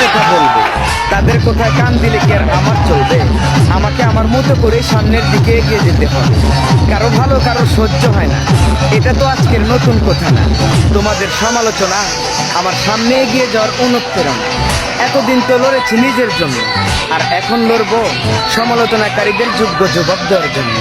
কথা বলবে। তাদের কোথায় কান দিলে কি আর আমার চলবে? আমাকে আমার মতো করে সামনের দিকে এগিয়ে যেতে হবে। কারও ভালো, কারও সহ্য হয় না। এটা তো আজকের নতুন কথা না। তোমাদের সমালোচনা আমার সামনে এগিয়ে যাওয়ার অনুপ্রেরণা। এতদিন তো লড়েছি নিজের জন্য, আর এখন লড়বো সমালোচনাকারীদের যোগ্য জবাব দেওয়ার জন্য।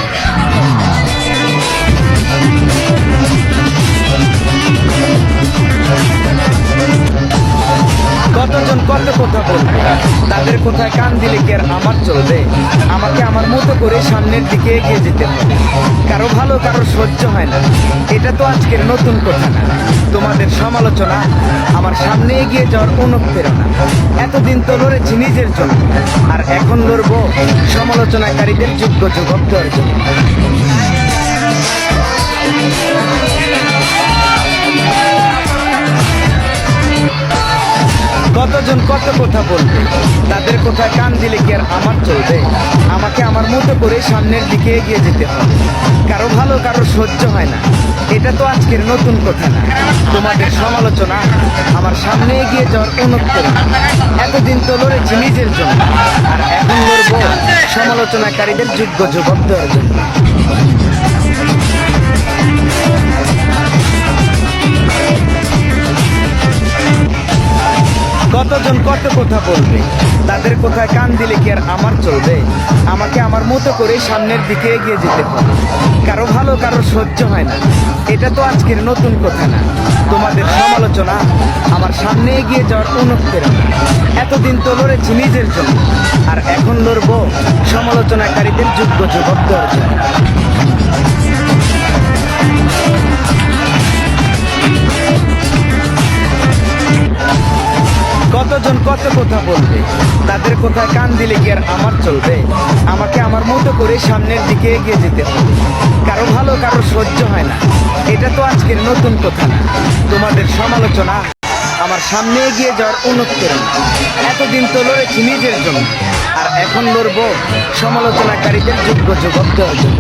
কতজন কত কথা বলবে তাদের কোথায় কান দিলে কি আর আমার চলবে? আমাকে আমার মতো করে সামনের দিকে এগিয়ে যেতে হবে। কারও ভালো, কারও সহ্য হয় না। এটা তো আজকের নতুন কথা না। তোমাদের সমালোচনা আমার সামনে এগিয়ে যাওয়ার অনুপ্রেরণা। এতদিন তো লড়েছি নিজের জন্য। আর এখন লড়বো সমালোচনাকারীদের যোগ্য দেওয়ার জন্য। কতজন কত কথা বলবে? তাদের কোথায় কান দিলে কি আর আমার চলবে? আমাকে আমার মতো করে সামনের দিকে এগিয়ে যেতে হবে। কারও ভালো, কারও সহ্য হয় না। এটা তো আজকের নতুন কথা না। তোমাদের সমালোচনা আমার সামনে এগিয়ে যাওয়ার অনুপ্রেরণা। এতদিন তো লড়েছি নিজের জন্য। আর এখন লড়বো সমালোচনাকারীদের যোগ্য দেওয়ার জন্য। কতজন কত কথা বলবে? তাদের কোথায় কান দিলে কি আর আমার চলবে? আমাকে আমার মতো করে সামনের দিকে এগিয়ে যেতে হবে। কারও ভালো, কারও সহ্য হয় না। এটা তো আজকের নতুন কথা না। তোমাদের সমালোচনা আমার সামনে এগিয়ে যাওয়ার অনুপ্রেরণা। এতদিন তো লড়েছি নিজের জন্য। আর এখন লড়বো সমালোচনাকারীদের যোগ্য জবাব দেওয়ার জন্য কত কথা বলবে? তাদের কোথায় কান দিলে কি আর আমার চলবে? আমাকে আমার মতো করে সামনের দিকে এগিয়ে যেতে হবে। কারও ভালো, কারও সহ্য হয় না। এটা তো আজকের নতুন কথা না। তোমাদের সমালোচনা আমার সামনে এগিয়ে যাওয়ার অনুপ্রেরণা। এতদিন তো লড়েছি নিজের জন্য, আর এখন লড়বো সমালোচনাকারীদের যোগ্য দেওয়ার জন্য।